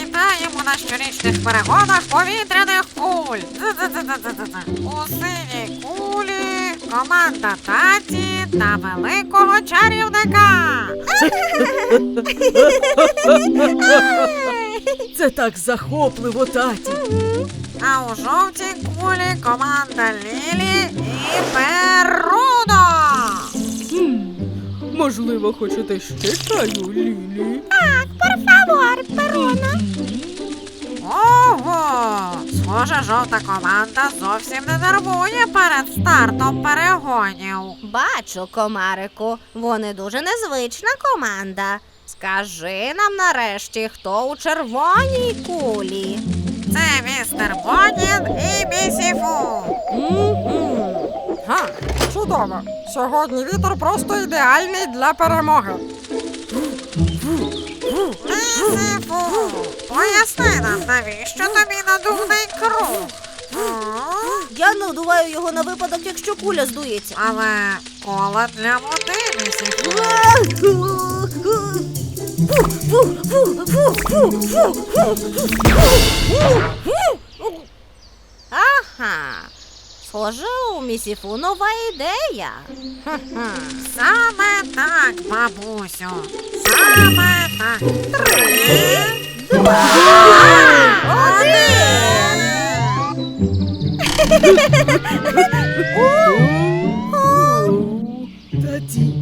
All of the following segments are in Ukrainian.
Вітаємо на щорічних перегонах повітряних куль. У синій кулі команда таті та великого чарівника. Це так захопливо, таті. А у жовтій кулі команда Лілі і Перуно. Можливо, хочете ще чаю, Лілі? Ого! Схоже, жовта команда зовсім не нервує перед стартом перегонів. Бачу, комарику, вони дуже незвична команда. Скажи нам нарешті, хто у червоній кулі. Це містер Бонін і Місіфу. Га, чудово. Сьогодні вітер просто ідеальний для перемоги. Місіфу, поясни нам, навіщо тобі надувний круг? Я надуваю його на випадок, якщо куля здується. Але кола для води, Місіфу. Ага. Схоже, у місіфу нова ідея. Саме так, бабусю. Саме так. Три, два, один. Таті,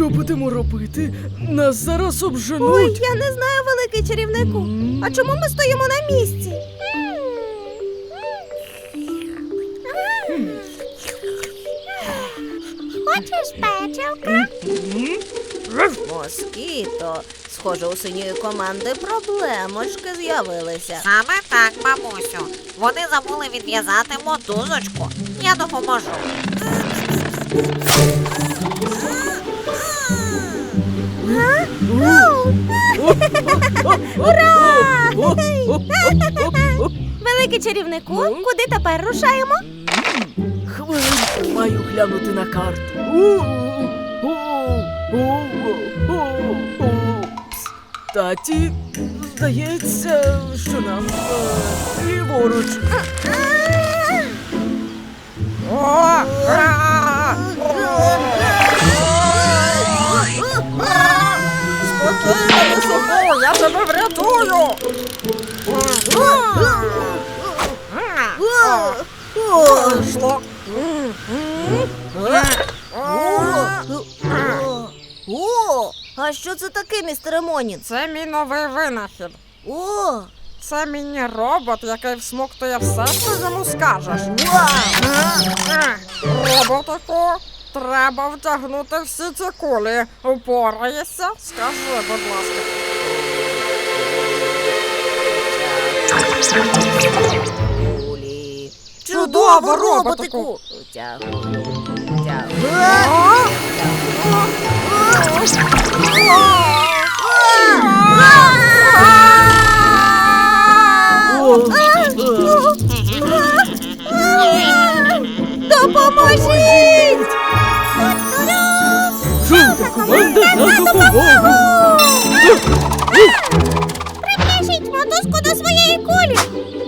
що будемо робити? Нас зараз Ой, я не знаю, великий чарівнику. А чому ми стоїмо на місці? Хочеш печивка? Москіто. Схоже, у синьої команди проблемочки з'явилися. Саме так, бабусю. Вони забули відв'язати мотузочку. Я допоможу. Великий чарівнику, куди тепер рушаємо? Хвилинку маю глянути на карту. Таті, здається, що нам е, ліворуч. Спокійно, Місіфу, я тебе врятую. Вийшло. О, а що це таке, містер Монін? Це мій новий винахід. О, Це міні-робот, який всмоктує все, що йому скажеш. Роботику, треба втягнути всі ці кулі. Упораєшся? Скажи, будь ласка. Кулі. Чудово, роботику! Тягую. Допоможіть! На допомогу! Прив'яжіть мотузку до своєї кулі.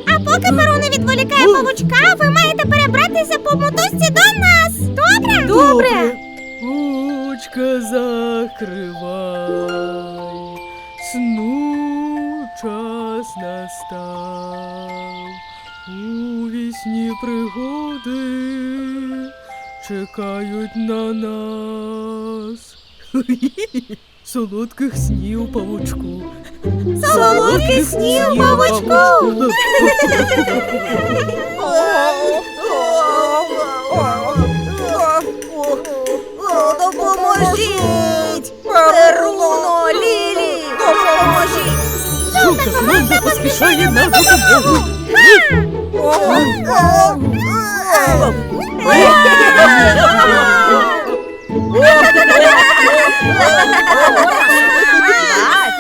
А поки Перу не відволікає павучка, ви маєте перебратися по мотузці до нас. Добре? Добре. Очка закривай, сну час настав, у вісні пригоди чекають на нас. Солодких снів павучку. Солодких снів, павучку. Допоможіть! Перуно, Лілі! Допоможіть! Жовта команда поспішає на допомогу.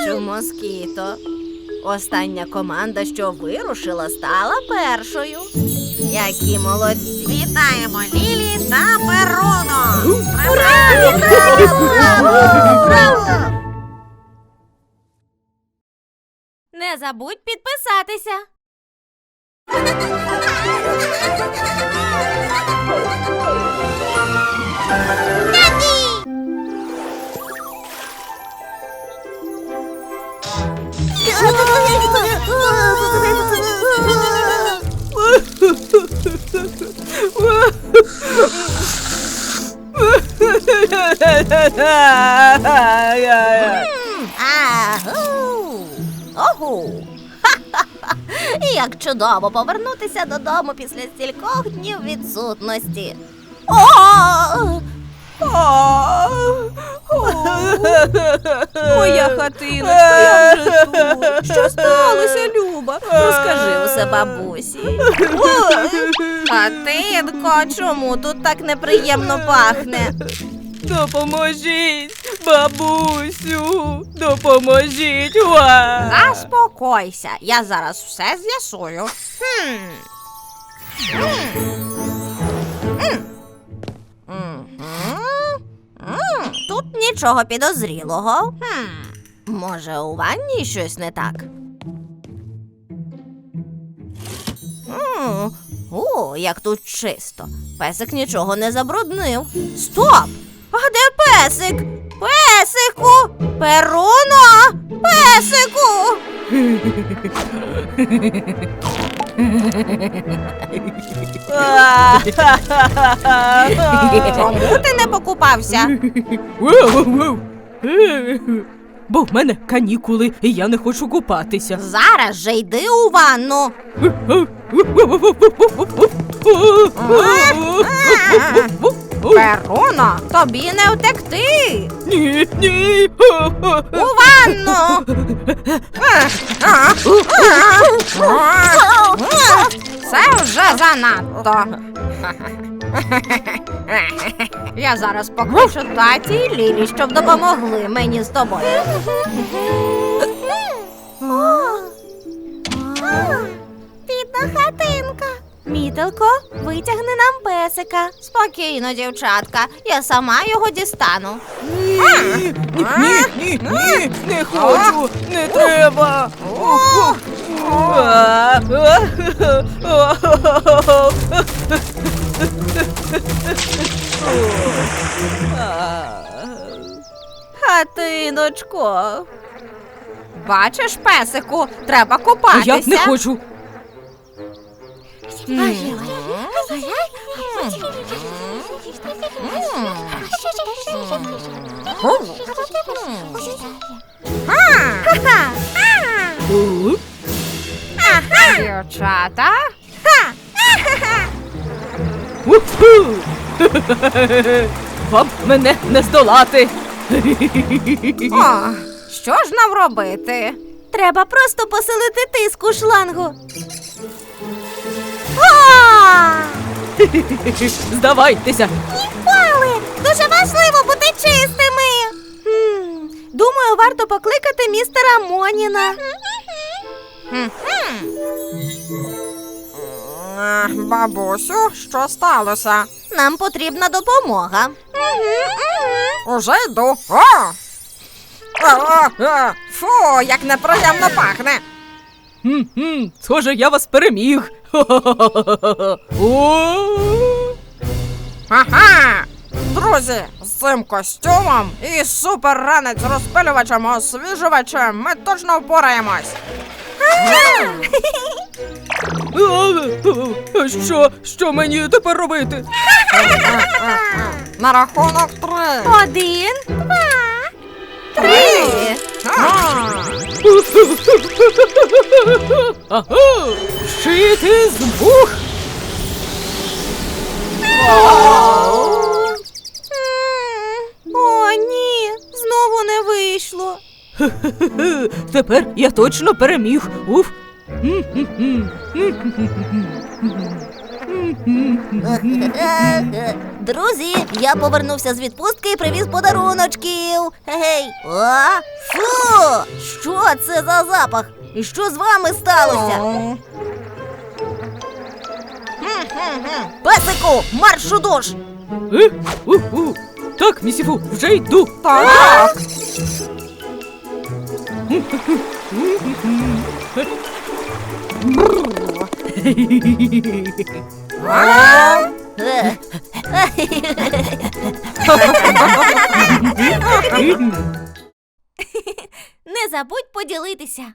Бачу, москіто. Остання команда, що вирушила, стала першою. Які молодці! Вітаємо Лілі та Перуно! Не забудь підписатися. Як чудово повернутися додому після стількох днів відсутності. О! Моя хатиночка, я вже тут. Що сталося, Люба? Розкажи усе бабусі. Хатинко, чому тут так неприємно пахне? Допоможіть, бабусю, допоможіть. Уа! Заспокойся, я зараз все з'ясую. Хм. М. М. Мгм. Тут нічого підозрілого. Хм. Може, у ванні щось не так? О, як тут чисто. Песик нічого не забруднив. Стоп! А де песик? Песику! Перуно! Песику! Чому ти не покупався? Воу-воу-воу. Е, Бо в мене канікули, і я не хочу купатися. Зараз же йди у ванну. Перуно, тобі не втекти. Ні, ні. У ванну. Це вже занадто. Я зараз покличу таті і Лілі, щоб допомогли мені з тобою. Бідна хатинка. Мітелко, витягни нам песика. Спокійно, дівчатка. Я сама його дістану. Ні, ні, ні, ні, не хочу, не треба. Хатиночко. Бачиш, песику, треба А купатися. я не хочу. Дівчата. Вам мене не здолати. О, що ж нам робити? Треба просто посилити тиск у шлангу. Здавайтеся. Ніколи! Дуже важливо бути чистими. Думаю, варто покликати містера Моніна. Бабусю, що сталося? Нам потрібна допомога. Уже йду. О! О, о, Фу, як неприємно пахне. Схоже, я вас переміг. О! Ага! Друзі, з цим костюмом і супер ранець розпилювачем освіжувачем ми точно впораємось. Що? Що мені тепер робити? На рахунок три. Один, два, три. Ага! Шити з мух! М, О, ні, знову не вийшло. Тепер я точно переміг. Уф. Друзі, я повернувся з відпустки і привіз подаруночків. Гей, а? Фу! Що це за запах? І що з вами сталося? Песику, марш у душ! Е? У-у. Так, місіфу, вже йду. Так. Е, Не забудь поділитися.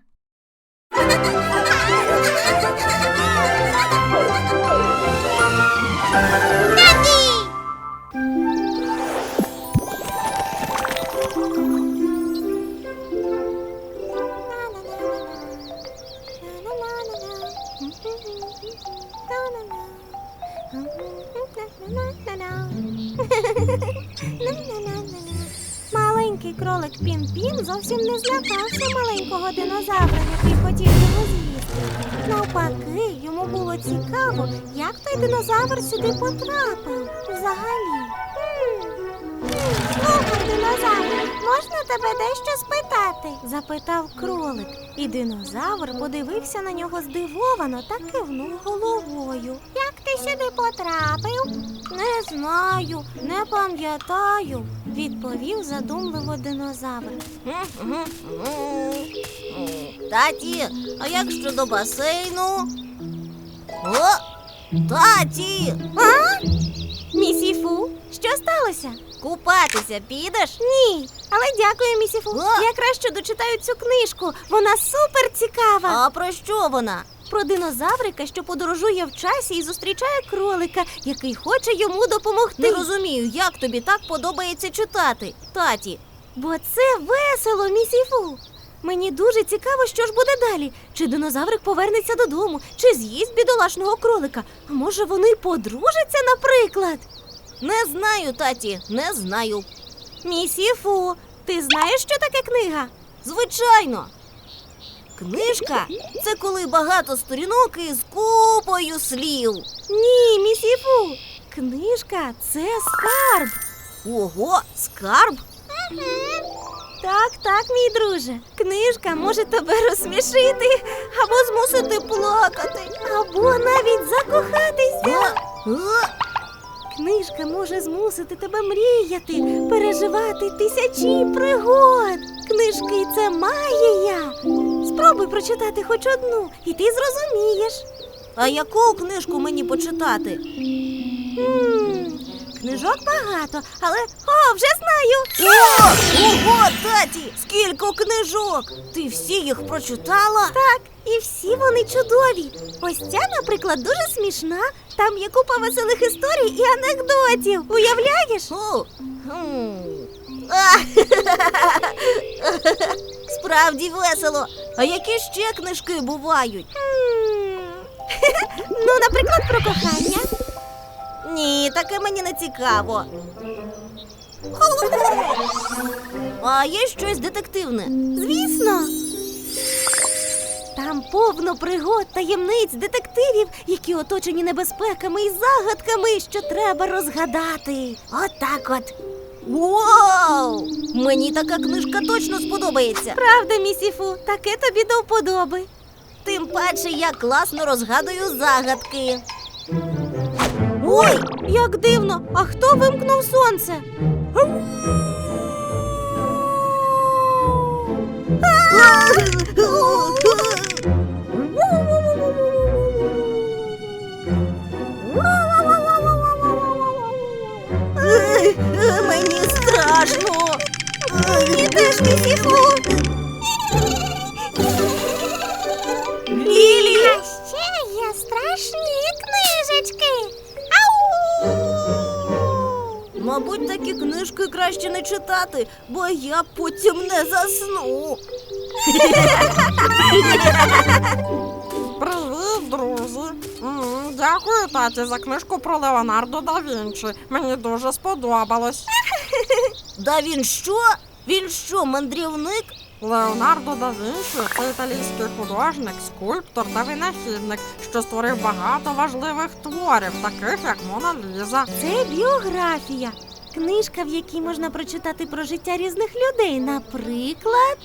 Маленький кролик Пін-Пін зовсім не злякався маленького динозавра, який хотів його з'їсти. Навпаки, йому було цікаво, як той динозавр сюди потрапив взагалі. Слухай, динозавр, можна тебе дещо спитати? запитав кролик. І динозавр подивився на нього здивовано та кивнув головою. Як ти сюди потрапив? Не знаю, не пам'ятаю, відповів задумливо динозавр. Таті, а як щодо басейну? О, таті! А? Місіфу, що сталося? Купатися підеш? Ні, але дякую, місіфу. А? Я краще дочитаю цю книжку. Вона супер цікава. А про що вона? Про динозаврика, що подорожує в часі і зустрічає кролика, який хоче йому допомогти. Не розумію, як тобі так подобається читати. Таті, Бо це весело, місіфу. Мені дуже цікаво, що ж буде далі. Чи динозаврик повернеться додому, чи з'їсть бідолашного кролика. А може вони подружаться, наприклад? не знаю, таті, не знаю. Місіфу, ти знаєш, що таке книга? Звичайно. Книжка це коли багато сторінок із купою слів. Ні, місіфу. Книжка це скарб. Ого, скарб? Так, так, мій друже. Книжка може тебе розсмішити або змусити плакати, або навіть закохатися. Книжка може змусити тебе мріяти, переживати тисячі пригод. Книжки це магія. Спробуй прочитати хоч одну, і ти зрозумієш. А яку книжку мені почитати? м книжок багато, але о, вже знаю. О, ого, таті, скільки книжок! Ти всі їх прочитала? Так, і всі вони чудові. Ось ця, наприклад, дуже смішна. Там є купа веселих історій і анекдотів. Уявляєш? О, хм. А, Справді весело. А які ще книжки бувають? Ну, наприклад, про кохання. Ні, таке мені не цікаво. А є щось детективне. Звісно. Там повно пригод, таємниць, детективів, які оточені небезпеками і загадками, що треба розгадати. Отак от. Вау! Мені така книжка точно сподобається. Правда, місіфу, таке тобі до вподоби. Тим паче я класно розгадую загадки. Ой! Як дивно, а хто вимкнув сонце? Мабуть, такі книжки краще не читати, бо я потім не засну. Привіт, друзі. Дякую, таті, за книжку про Леонардо да Вінчі. Мені дуже сподобалось. Да він що? Він що, мандрівник? Леонардо да Вінчі це італійський художник, скульптор та винахідник, що створив багато важливих творів, таких як Мона Ліза. Це біографія. Книжка, в якій можна прочитати про життя різних людей. Наприклад,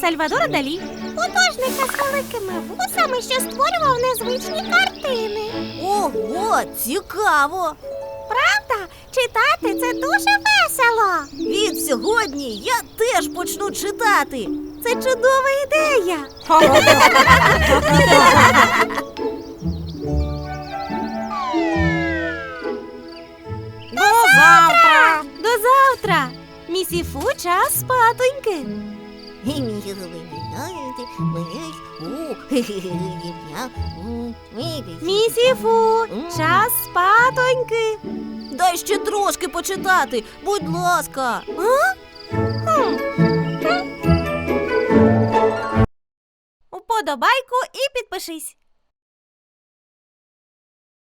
Сальвадора Далі. Художника з великими вусами, що створював незвичні картини. Ого, цікаво! Правда? Читати це дуже весело. Від сьогодні я теж почну читати. Це чудова ідея. Місіфу, час спатоньки. Місіфу, час спатоньки. Дай ще трошки почитати, будь ласка. Уподобайку і підпишись.